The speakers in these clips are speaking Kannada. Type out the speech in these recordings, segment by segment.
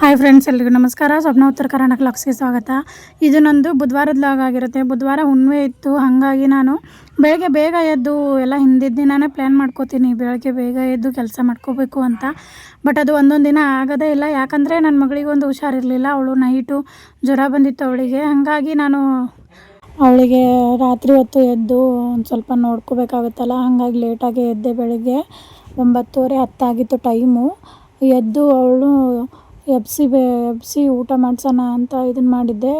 ಹಾಯ್ ಫ್ರೆಂಡ್ಸ್ ಎಲ್ರಿಗೂ ನಮಸ್ಕಾರ. ಸ್ವಪ್ನ ಉತ್ತರ ಕರ್ನಾಟಕ ಲಕ್ಸ್ಗೆ ಸ್ವಾಗತ. ಇದು ನಂದು ಬುಧವಾರದ ಲಾಗ್ ಆಗಿರುತ್ತೆ. ಬುಧವಾರ ಹುಣ್ಣಿಮೆ ಇತ್ತು. ಹಾಗಾಗಿ ನಾನು ಬೆಳಗ್ಗೆ ಬೇಗ ಎದ್ದು ಎಲ್ಲ ಹಿಂದಿದ್ದ ದಿನನೇ ಪ್ಲ್ಯಾನ್ ಮಾಡ್ಕೋತೀನಿ. ಬೆಳಗ್ಗೆ ಬೇಗ ಎದ್ದು ಕೆಲಸ ಮಾಡ್ಕೋಬೇಕು ಅಂತ. ಬಟ್ ಅದು ಒಂದೊಂದು ದಿನ ಆಗೋದೇ ಇಲ್ಲ. ಯಾಕಂದರೆ ನನ್ನ ಮಗಳಿಗೆ ಒಂದು ಹುಷಾರಿರಲಿಲ್ಲ. ಅವಳು ನೈಟು ಜ್ವರ ಬಂದಿತ್ತು ಅವಳಿಗೆ. ಹಾಗಾಗಿ ನಾನು ಅವಳಿಗೆ ರಾತ್ರಿ ಹೊತ್ತು ಎದ್ದು ಒಂದು ಸ್ವಲ್ಪ ನೋಡ್ಕೋಬೇಕಾಗುತ್ತಲ್ಲ. ಹಾಗಾಗಿ ಲೇಟಾಗಿ ಎದ್ದೆ ಬೆಳಗ್ಗೆ ಒಂಬತ್ತುವರೆ ಹತ್ತಾಗಿತ್ತು ಟೈಮು ಎದ್ದು ಅವಳು ಎಬ್ಸಿ ಬೇ, ಎಬ್ಸಿ ಊಟ ಮಾಡ್ಸೋಣ ಅಂತ ಇದನ್ನು ಮಾಡಿದ್ದೆ.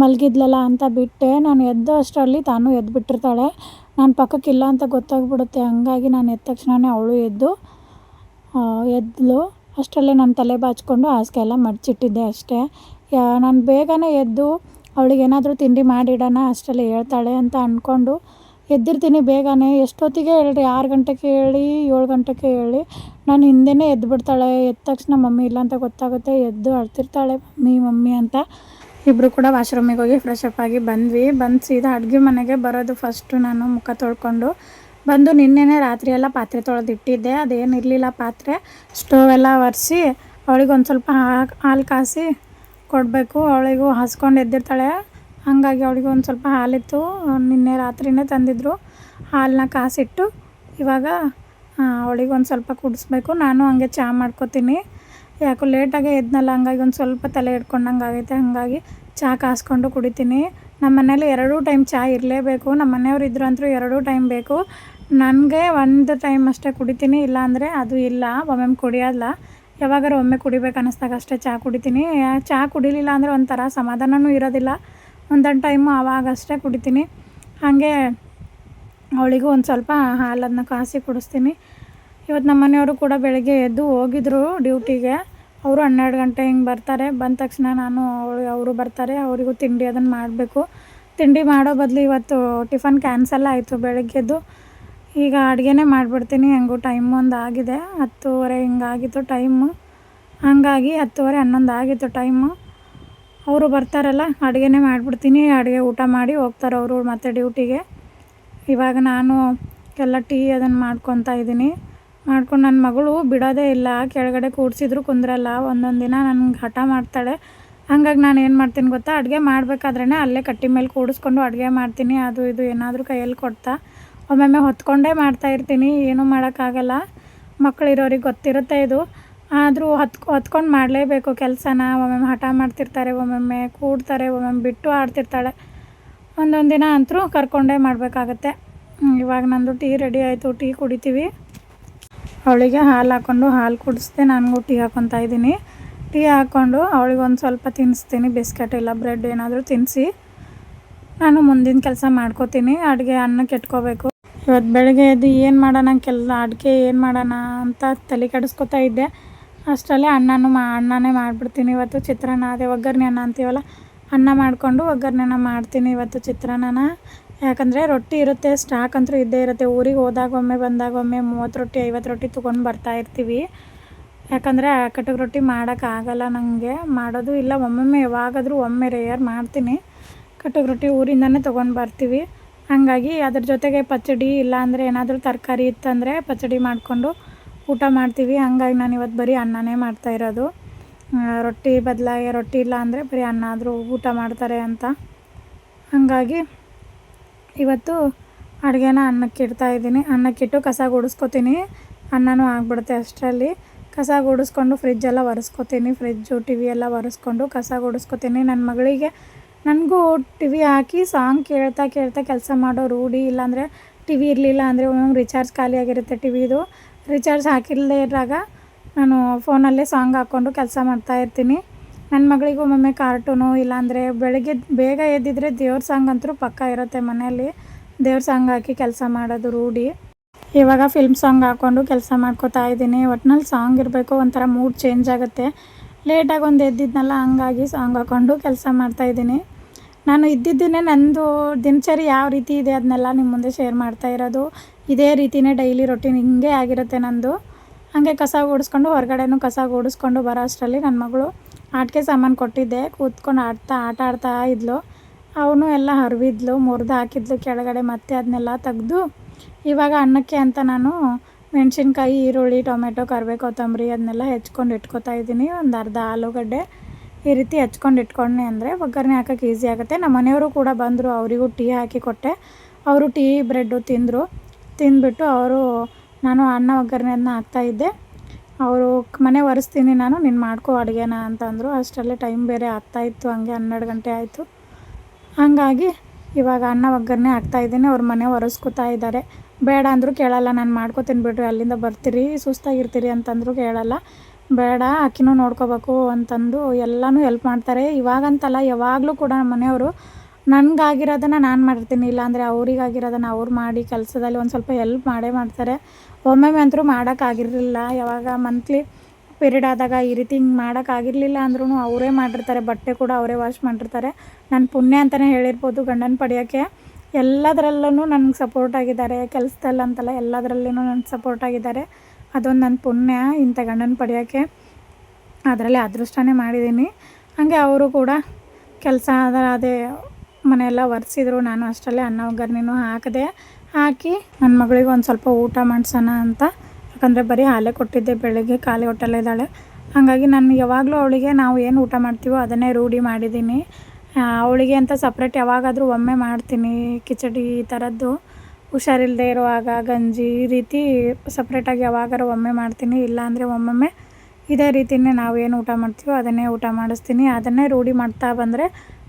ಮಲಗಿದ್ಲಲ್ಲ ಅಂತ ಬಿಟ್ಟೆ. ನಾನು ಎದ್ದು ಅಷ್ಟರಲ್ಲಿ ತಾನು ಎದ್ದು ಬಿಟ್ಟಿರ್ತಾಳೆ ನಾನು ಪಕ್ಕಕ್ಕಿಲ್ಲ ಅಂತ ಗೊತ್ತಾಗ್ಬಿಡುತ್ತೆ. ಹಂಗಾಗಿ ನಾನು ಎದ್ದ ತಕ್ಷಣವೇ ಅವಳು ಎದ್ದು ಎದ್ಲು. ಅಷ್ಟರಲ್ಲೇ ನಾನು ತಲೆ ಬಾಚ್ಕೊಂಡು ಹಾಸಿಗೆ ಎಲ್ಲ ಮಡಚಿಟ್ಟಿದ್ದೆ ಅಷ್ಟೇ. ನಾನು ಬೇಗನೆ ಎದ್ದು ಅವಳಿಗೆ ಏನಾದರೂ ತಿಂಡಿ ಮಾಡಿಡೋಣ ಅಷ್ಟರಲ್ಲಿ ಹೇಳ್ತಾಳೆ ಅಂತ ಅಂದ್ಕೊಂಡು ಎದ್ದಿರ್ತೀನಿ ಬೇಗನೆ. ಎಷ್ಟೊತ್ತಿಗೆ ಹೇಳ್ರಿ? ಆರು ಗಂಟೆಗೆ ಹೇಳಿ, ಏಳು ಗಂಟೆಗೆ ಹೇಳಿ. ನಾನು ಹಿಂದೆ ಎದ್ದು ಬಿಡ್ತಾಳೆ. ಎದ್ದ ತಕ್ಷಣ ಮಮ್ಮಿ ಇಲ್ಲ ಅಂತ ಗೊತ್ತಾಗುತ್ತೆ. ಎದ್ದು ಅಳ್ತಿರ್ತಾಳೆ ಮಮ್ಮಿ ಮಮ್ಮಿ ಅಂತ. ಇಬ್ಬರು ಕೂಡ ವಾಶ್ರೂಮಿಗೆ ಹೋಗಿ ಫ್ರೆಶ್ ಅಪ್ ಆಗಿ ಬಂದ್ವಿ. ಬಂದು ಸೀದಾ ಅಡುಗೆ ಮನೆಗೆ ಬರೋದು ಫಸ್ಟು ನಾನು ಮುಖ ತೊಳ್ಕೊಂಡು. ಬಂದು ನಿನ್ನೆನೇ ರಾತ್ರಿ ಎಲ್ಲ ಪಾತ್ರೆ ತೊಳೆದು ಇಟ್ಟಿದ್ದೆ. ಅದೇನು ಇರಲಿಲ್ಲ ಪಾತ್ರೆ. ಸ್ಟೋವ್ ಎಲ್ಲ ಒರೆಸಿ ಅವಳಿಗೆ ಒಂದು ಸ್ವಲ್ಪ ಹಾಲು ಕಾಸಿ ಕೊಡಬೇಕು. ಅವಳಿಗೂ ಹಸ್ಕೊಂಡು ಎದ್ದಿರ್ತಾಳೆ. ಹಾಗಾಗಿ ಅವಳಿಗೆ ಒಂದು ಸ್ವಲ್ಪ ಹಾಲಿತ್ತು. ನಿನ್ನೆ ರಾತ್ರಿನೇ ತಂದಿದ್ದರು ಹಾಲನ್ನ ಕಾಸಿಟ್ಟು ಇವಾಗ ಅವಳಿಗೆ ಒಂದು ಸ್ವಲ್ಪ ಕುಡಿಸ್ಬೇಕು. ನಾನು ಹಂಗೆ ಚಹಾ ಮಾಡ್ಕೊತೀನಿ. ಯಾಕೋ ಲೇಟಾಗೆ ಎದ್ನಲ್ಲ, ಹಂಗಾಗಿ ಒಂದು ಸ್ವಲ್ಪ ತಲೆ ಹಿಡ್ಕೊಂಡಂಗೆ ಆಗೈತೆ. ಹಾಗಾಗಿ ಚಹಾ ಕಾಸ್ಕೊಂಡು ಕುಡಿತೀನಿ. ನಮ್ಮ ಮನೇಲಿ ಎರಡೂ ಟೈಮ್ ಚಹಾ ಇರಲೇಬೇಕು. ನಮ್ಮ ಮನೆಯವ್ರು ಇದ್ರು ಅಂತೂ ಎರಡೂ ಟೈಮ್ ಬೇಕು. ನನಗೆ ಒಂದು ಟೈಮ್ ಅಷ್ಟೇ ಕುಡಿತೀನಿ. ಇಲ್ಲ ಅದು ಇಲ್ಲ. ಒಮ್ಮೆಮ್ಮೆ ಕುಡಿಯೋಲ್ಲ. ಯಾವಾಗಾರು ಒಮ್ಮೆ ಕುಡಿಬೇಕು ಅನ್ನಿಸ್ದಾಗ ಅಷ್ಟೇ ಚಹಾ ಕುಡಿತೀನಿ. ಚಹಾ ಕುಡಿಲಿಲ್ಲ ಅಂದರೆ ಒಂಥರ ಸಮಾಧಾನವೂ ಇರೋದಿಲ್ಲ. ಒಂದೊಂದು ಟೈಮು ಅವಾಗಷ್ಟೇ ಕುಡಿತೀನಿ. ಹಾಗೆ ಅವಳಿಗೂ ಒಂದು ಸ್ವಲ್ಪ ಹಾಲನ್ನು ಕಾಸಿ ಕುಡಿಸ್ತೀನಿ. ಇವತ್ತು ನಮ್ಮ ಮನೆಯವರು ಕೂಡ ಬೆಳಗ್ಗೆ ಎದ್ದು ಹೋಗಿದ್ರು ಡ್ಯೂಟಿಗೆ. ಅವರು ಹನ್ನೆರಡು ಗಂಟೆ ಹಿಂಗೆ ಬರ್ತಾರೆ. ಬಂದ ತಕ್ಷಣ ನಾನು ಅವಳು, ಅವರು ಬರ್ತಾರೆ. ಅವರಿಗೂ ತಿಂಡಿ ಅದನ್ನು ಮಾಡಬೇಕು. ತಿಂಡಿ ಮಾಡೋ ಬದಲು ಇವತ್ತು ಟಿಫನ್ ಕ್ಯಾನ್ಸಲ್ ಆಯಿತು ಬೆಳಗ್ಗೆದ್ದು. ಈಗ ಅಡುಗೆನೇ ಮಾಡಿಬಿಡ್ತೀನಿ. ಹೆಂಗೂ ಟೈಮ್ ಒಂದು ಆಗಿದೆ. ಹತ್ತುವರೆ ಹಿಂಗಾಗಿತ್ತು ಟೈಮು. ಹಾಗಾಗಿ ಹತ್ತುವರೆ ಹನ್ನೊಂದು ಆಗಿತ್ತು ಟೈಮು. ಅವರು ಬರ್ತಾರಲ್ಲ, ಅಡುಗೆನೇ ಮಾಡಿಬಿಡ್ತೀನಿ, ಅಡುಗೆ ಊಟ ಮಾಡಿ ಹೋಗ್ತಾರೆ ಅವರು ಮತ್ತು ಡ್ಯೂಟಿಗೆ. ಇವಾಗ ನಾನು ಎಲ್ಲ ಟೀ ಅದನ್ನು ಮಾಡ್ಕೊತಾ ಇದ್ದೀನಿ. ಮಾಡ್ಕೊಂಡು ನನ್ನ ಮಗಳು ಬಿಡೋದೇ ಇಲ್ಲ, ಕೆಳಗಡೆ ಕೂಡಿಸಿದ್ರು ಕುಂದ್ರಲ್ಲ, ಒಂದೊಂದು ದಿನ ನನಗೆ ಹಠ ಮಾಡ್ತಾಳೆ. ಹಂಗಾಗಿ ನಾನು ಏನು ಮಾಡ್ತೀನಿ ಗೊತ್ತಾ, ಅಡುಗೆ ಮಾಡಬೇಕಾದ್ರೇ ಅಲ್ಲೇ ಕಟ್ಟಿ ಮೇಲೆ ಕೂಡಿಸ್ಕೊಂಡು ಅಡುಗೆ ಮಾಡ್ತೀನಿ, ಅದು ಇದು ಏನಾದರೂ ಕೈಯಲ್ಲಿ ಕೊಡ್ತಾ. ಒಮ್ಮೊಮ್ಮೆ ಹೊತ್ಕೊಂಡೇ ಮಾಡ್ತಾಯಿರ್ತೀನಿ ಏನೂ ಮಾಡೋಕ್ಕಾಗಲ್ಲ. ಮಕ್ಕಳಿರೋರಿಗೆ ಗೊತ್ತಿರುತ್ತೆ ಇದು. ಆದರೂ ಹತ್ಕೊ, ಹತ್ಕೊಂಡು ಮಾಡಲೇಬೇಕು ಕೆಲಸನ. ಒಮ್ಮೊಮ್ಮೆ ಹಠ ಮಾಡ್ತಿರ್ತಾರೆ, ಒಮ್ಮೊಮ್ಮೆ ಕೂಡ್ತಾರೆ, ಒಮ್ಮೊಮ್ಮೆ ಬಿಟ್ಟು ಆಡ್ತಿರ್ತಾಳೆ. ಒಂದೊಂದು ದಿನ ಅಂತೂ ಕರ್ಕೊಂಡೇ ಮಾಡಬೇಕಾಗತ್ತೆ. ಇವಾಗ ನಂದು ಟೀ ರೆಡಿ ಆಯಿತು, ಟೀ ಕುಡಿತೀವಿ. ಅವಳಿಗೆ ಹಾಲು ಹಾಕ್ಕೊಂಡು ಹಾಲು ಕುಡಿಸ್ದೆ ನನಗೂ ಟೀ ಹಾಕ್ಕೊತಾ ಇದ್ದೀನಿ. ಟೀ ಹಾಕ್ಕೊಂಡು ಅವಳಿಗೆ ಒಂದು ಸ್ವಲ್ಪ ತಿನ್ನಿಸ್ತೀನಿ ಬಿಸ್ಕೆಟ್ ಇಲ್ಲ, ಬ್ರೆಡ್ ಏನಾದರೂ ತಿನ್ನಿಸಿ ನಾನು ಮುಂದಿನ ಕೆಲಸ ಮಾಡ್ಕೋತೀನಿ, ಅಡುಗೆ ಅನ್ನ ಕೆಟ್ಕೋಬೇಕು. ಇವತ್ತು ಬೆಳಗ್ಗೆ ಎದ್ದು ಏನು ಮಾಡೋಣ ಕೆಲ ಅಡುಗೆ ಏನು ಮಾಡೋಣ ಅಂತ ತಲೆ ಕೆಡಿಸ್ಕೊತಾ ಇದ್ದೆ. ಅಷ್ಟರಲ್ಲೇ ಅನ್ನನೂ ಮಾ ಅನ್ನನೇ ಮಾಡಿಬಿಡ್ತೀನಿ ಇವತ್ತು ಚಿತ್ರಾನ್ನ. ಅದೇ ಒಗ್ಗರಣೆ ಅನ್ನ ಅಂತೀವಲ್ಲ, ಅನ್ನ ಮಾಡಿಕೊಂಡು ಒಗ್ಗರಣೆನ ಮಾಡ್ತೀನಿ ಇವತ್ತು ಚಿತ್ರಾನ್ನನ. ಯಾಕಂದರೆ ರೊಟ್ಟಿ ಇರುತ್ತೆ ಸ್ಟಾಕ್ ಅಂತೂ ಇದ್ದೇ ಇರುತ್ತೆ. ಊರಿಗೆ ಹೋದಾಗ ಒಮ್ಮೆ, ಬಂದಾಗ ಒಮ್ಮೆ ಮೂವತ್ತು ರೊಟ್ಟಿ, ಐವತ್ತು ರೊಟ್ಟಿ ತೊಗೊಂಡು ಬರ್ತಾ ಇರ್ತೀವಿ. ಯಾಕಂದರೆ ಕಟಕ್ ರೊಟ್ಟಿ ಮಾಡೋಕ್ಕಾಗಲ್ಲ ನನಗೆ ಮಾಡೋದು ಇಲ್ಲ, ಒಮ್ಮೊಮ್ಮೆ ಯಾವಾಗಾದರೂ ಒಮ್ಮೆ ರೇಯರ್ ಮಾಡ್ತೀನಿ. ಕಟಕ್ ರೊಟ್ಟಿ ಊರಿಂದನೇ ತೊಗೊಂಡು ಬರ್ತೀವಿ. ಹಾಗಾಗಿ ಅದ್ರ ಜೊತೆಗೆ ಪಚ್ಚಡಿ ಇಲ್ಲಾಂದರೆ ಏನಾದರೂ ತರಕಾರಿ ಇತ್ತಂದರೆ ಪಚಡಿ ಮಾಡಿಕೊಂಡು ಊಟ ಮಾಡ್ತೀವಿ. ಹಂಗಾಗಿ ನಾನು ಇವತ್ತು ಬರೀ ಅನ್ನನೇ ಮಾಡ್ತಾ ಇರೋದು. ರೊಟ್ಟಿ ಬದಲಾಗಿ, ರೊಟ್ಟಿ ಇಲ್ಲ ಅಂದರೆ ಬರೀ ಅನ್ನ ಆದರೂ ಊಟ ಮಾಡ್ತಾರೆ ಅಂತ. ಹಾಗಾಗಿ ಇವತ್ತು ಅಡುಗೆನ ಅನ್ನಕ್ಕೆ ಇಡ್ತಾ ಇದ್ದೀನಿ. ಅನ್ನಕ್ಕಿಟ್ಟು ಕಸ ಗುಡಿಸ್ಕೊತೀನಿ. ಅನ್ನನೂ ಆಗಿಬಿಡುತ್ತೆ ಅಷ್ಟರಲ್ಲಿ. ಕಸ ಗುಡಿಸ್ಕೊಂಡು ಫ್ರಿಜ್ಜೆಲ್ಲ ಒರೆಸ್ಕೊತೀನಿ. ಫ್ರಿಜ್ಜು ಟಿ ವಿ ಎಲ್ಲ ಒರೆಸ್ಕೊಂಡು ಕಸ ಗುಡಿಸ್ಕೊತೀನಿ. ನನ್ನ ಮಗಳಿಗೆ, ನನಗೂ ಟಿ ವಿ ಹಾಕಿ ಸಾಂಗ್ ಕೇಳ್ತಾ ಕೇಳ್ತಾ ಕೆಲಸ ಮಾಡೋ ರೂಢಿ ಇಲ್ಲಾಂದರೆ ಟಿ ವಿ ಇರಲಿಲ್ಲ ಅಂದರೆ ಒಮ್ಮೊಮ್ಮೆ ರಿಚಾರ್ಜ್ ಖಾಲಿಯಾಗಿರುತ್ತೆ ಟಿ ವಿದು ರಿಚಾರ್ಜ್ ಹಾಕಿಲ್ಲದೆ ಇದ್ದಾಗ ನಾನು ಫೋನಲ್ಲೇ ಸಾಂಗ್ ಹಾಕ್ಕೊಂಡು ಕೆಲಸ ಮಾಡ್ತಾ ಇರ್ತೀನಿ. ನನ್ನ ಮಗಳಿಗೂ ಒಮ್ಮೊಮ್ಮೆ ಕಾರ್ಟೂನು ಇಲ್ಲಾಂದರೆ ಬೆಳಗ್ಗೆ ಬೇಗ ಎದ್ದಿದ್ರೆ ದೇವ್ರ ಸಾಂಗ್ ಅಂತೂ ಪಕ್ಕ ಇರುತ್ತೆ ಮನೆಯಲ್ಲಿ. ದೇವ್ರ ಸಾಂಗ್ ಹಾಕಿ ಕೆಲಸ ಮಾಡೋದು ರೂಢಿ. ಇವಾಗ ಫಿಲ್ಮ್ ಸಾಂಗ್ ಹಾಕ್ಕೊಂಡು ಕೆಲಸ ಮಾಡ್ಕೋತಾ ಇದ್ದೀನಿ. ಒಟ್ನಲ್ಲಿ ಸಾಂಗ್ ಇರಬೇಕು, ಒಂಥರ ಮೂಡ್ ಚೇಂಜ್ ಆಗುತ್ತೆ. ಲೇಟಾಗಿ ಒಂದು ಎದ್ದಿದ್ನಲ್ಲ, ಹಂಗಾಗಿ ಸಾಂಗ್ ಹಾಕ್ಕೊಂಡು ಕೆಲಸ ಮಾಡ್ತಾಯಿದ್ದೀನಿ ನಾನು ಇದ್ದಿದ್ದನ್ನೇ ನಂದು ದಿನಚರಿ ಯಾವ ರೀತಿ ಇದೆ ಅದನ್ನೆಲ್ಲ ನಿಮ್ಮ ಮುಂದೆ ಶೇರ್ ಮಾಡ್ತಾ ಇರೋದು. ಇದೇ ರೀತಿಯೇ ಡೈಲಿ ರೊಟೀನ್ ಹಿಂಗೆ ಆಗಿರುತ್ತೆ ನಂದು. ಹಾಗೆ ಕಸ ಗುಡಿಸ್ಕೊಂಡು ಹೊರಗಡೆನೂ ಕಸ ಗುಡಿಸ್ಕೊಂಡು ಬರೋ ಅಷ್ಟರಲ್ಲಿ ನನ್ನ ಮಗಳು ಆಟಿಕೆ ಸಾಮಾನು ಕೊಟ್ಟಿದ್ದೆ. ಕೂತ್ಕೊಂಡು ಆಡ್ತಾ, ಆಟ ಆಡ್ತಾ ಇದ್ಲು. ಅವನು ಎಲ್ಲ ಹರಿವಿದ್ಲು, ಮುರಿದು ಹಾಕಿದ್ಲು ಕೆಳಗಡೆ ಮತ್ತೆ ಅದನ್ನೆಲ್ಲ ತೆಗ್ದು. ಇವಾಗ ಅನ್ನಕ್ಕೆ ಅಂತ ನಾನು ಮೆಣಸಿನ್ಕಾಯಿ, ಈರುಳ್ಳಿ, ಟೊಮೆಟೊ, ಕರಿಬೇವು, ಕೊತ್ತಂಬರಿ ಅದನ್ನೆಲ್ಲ ಹೆಚ್ಕೊಂಡು ಇಟ್ಕೊತಾ ಇದ್ದೀನಿ. ಒಂದು ಅರ್ಧ ಆಲೂಗಡ್ಡೆ ಈ ರೀತಿ ಹೆಚ್ಕೊಂಡು ಇಟ್ಕೊಂಡೆ ಅಂದರೆ ಒಗ್ಗರಣೆ ಹಾಕೋಕ್ಕೆ ಈಸಿ ಆಗುತ್ತೆ. ನಮ್ಮ ಮನೆಯವರು ಕೂಡ ಬಂದರು, ಅವರಿಗೂ ಟೀ ಹಾಕಿ ಕೊಟ್ಟೆ. ಅವರು ಟೀ, ಬ್ರೆಡ್ಡು ತಿಂದರು. ತಿಂದ್ಬಿಟ್ಟು ಅವರು, ನಾನು ಅನ್ನ ಒಗ್ಗರಣೆ ಅದನ್ನ ಹಾಕ್ತಾಯಿದ್ದೆ ಅವರು, ಮನೆ ಒರೆಸ್ತೀನಿ ನಾನು, ನೀನು ಮಾಡ್ಕೋ ಅಡುಗೆನ ಅಂತಂದರು ಅಷ್ಟರಲ್ಲೇ ಟೈಮ್ ಬೇರೆ ಆಗ್ತಾಯಿತ್ತು ಹಂಗೆ ಹನ್ನೆರಡು ಗಂಟೆ ಆಯಿತು. ಹಾಗಾಗಿ ಇವಾಗ ಅನ್ನ ಒಗ್ಗರಣೆ ಹಾಕ್ತಾಯಿದ್ದೀನಿ ಅವ್ರ ಮನೆ ಒರೆಸ್ಕೊತಾ ಇದ್ದಾರೆ. ಬೇಡ ಅಂದರೂ ಕೇಳಲ್ಲ, ನಾನು ಮಾಡ್ಕೊತೀನಿ ಬಿಡ್ರಿ ಅಲ್ಲಿಂದ ಬರ್ತೀರಿ, ಸುಸ್ತಾಗಿರ್ತೀರಿ ಅಂತಂದರೂ ಕೇಳಲ್ಲ. ಬೇಡ ಅಕ್ಕಿನೂ ನೋಡ್ಕೋಬೇಕು ಅಂತಂದು ಎಲ್ಲನೂ ಹೆಲ್ಪ್ ಮಾಡ್ತಾರೆ. ಇವಾಗಂತಲ್ಲ, ಯಾವಾಗಲೂ ಕೂಡ ನಮ್ಮ ಮನೆಯವರು ನನಗಾಗಿರೋದನ್ನು ನಾನು ಮಾಡಿರ್ತೀನಿ ಇಲ್ಲಾಂದರೆ ಅವರಿಗಾಗಿರೋದನ್ನು ಅವ್ರು ಮಾಡಿ ಕೆಲಸದಲ್ಲಿ ಒಂದು ಸ್ವಲ್ಪ ಹೆಲ್ಪ್ ಮಾಡೇ ಮಾಡ್ತಾರೆ. ಒಮ್ಮೊಮ್ಮೆ ಅಂತೂ ಮಾಡೋಕ್ಕಾಗಿರಲಿಲ್ಲ ಯಾವಾಗ ಮಂತ್ಲಿ ಪೀರಿಯಡ್ ಆದಾಗ ಈ ರೀತಿ ಹಿಂಗೆ ಮಾಡೋಕ್ಕಾಗಿರಲಿಲ್ಲ ಅಂದ್ರೂ ಅವರೇ ಮಾಡಿರ್ತಾರೆ, ಬಟ್ಟೆ ಕೂಡ ಅವರೇ ವಾಶ್ ಮಾಡಿರ್ತಾರೆ. ನನ್ನ ಪುಣ್ಯ ಅಂತಲೇ ಹೇಳಿರ್ಬೋದು ಗಂಡನ ಪಡೆಯೋಕ್ಕೆ. ಎಲ್ಲದರಲ್ಲೂ ನನಗೆ ಸಪೋರ್ಟ್ ಆಗಿದ್ದಾರೆ ಕೆಲಸದಲ್ಲಂತಲ್ಲ ಎಲ್ಲದರಲ್ಲೂ ನನಗೆ ಸಪೋರ್ಟ್ ಆಗಿದ್ದಾರೆ. ಅದೊಂದು ನನ್ನ ಪುಣ್ಯ ಇಂಥ ಗಂಡನ ಪಡೆಯೋಕ್ಕೆ. ಅದರಲ್ಲಿ ಅದೃಷ್ಟನೇ ಮಾಡಿದ್ದೀನಿ. ಹಾಗೆ ಅವರು ಕೂಡ ಕೆಲಸ ಅದ ಮನೆಯೆಲ್ಲ ಒರೆಸಿದ್ರು. ನಾನು ಅಷ್ಟರಲ್ಲೇ ಅನ್ನ ಒಗ್ಗರಣೆನೂ ಹಾಕಿದೆ, ಹಾಕಿ ನನ್ನ ಮಗಳಿಗೆ ಒಂದು ಸ್ವಲ್ಪ ಊಟ ಮಾಡಿಸೋಣ ಅಂತ. ಯಾಕಂದರೆ ಬರೀ ಹಾಲೇ ಕೊಟ್ಟಿದ್ದೆ, ಬೆಳಗ್ಗೆ ಖಾಲಿ ಹೊಟ್ಟೆಲ್ಲೇ ಇದ್ದಾಳೆ. ಹಾಗಾಗಿ ನಾನು ಯಾವಾಗಲೂ ಅವಳಿಗೆ ನಾವು ಏನು ಊಟ ಮಾಡ್ತೀವೋ ಅದನ್ನೇ ರೂಢಿ ಮಾಡಿದ್ದೀನಿ. ಅವಳಿಗೆ ಅಂತ ಸಪ್ರೇಟ್ ಯಾವಾಗಾದರೂ ಒಮ್ಮೆ ಮಾಡ್ತೀನಿ. ಕಿಚಡಿ ಈ ಥರದ್ದು ಹುಷಾರಿಲ್ಲದೆ ಇರುವಾಗ, ಗಂಜಿ ಈ ರೀತಿ ಸಪ್ರೇಟಾಗಿ ಯಾವಾಗಾರು ಒಮ್ಮೆ ಮಾಡ್ತೀನಿ. ಇಲ್ಲಾಂದರೆ ಒಮ್ಮೊಮ್ಮೆ ಇದೇ ರೀತಿಯೇ ನಾವು ಏನು ಊಟ ಮಾಡ್ತೀವೋ ಅದನ್ನೇ ಊಟ ಮಾಡಿಸ್ತೀನಿ. ಅದನ್ನೇ ರೂಢಿ ಮಾಡ್ತಾ ಬಂದರೆ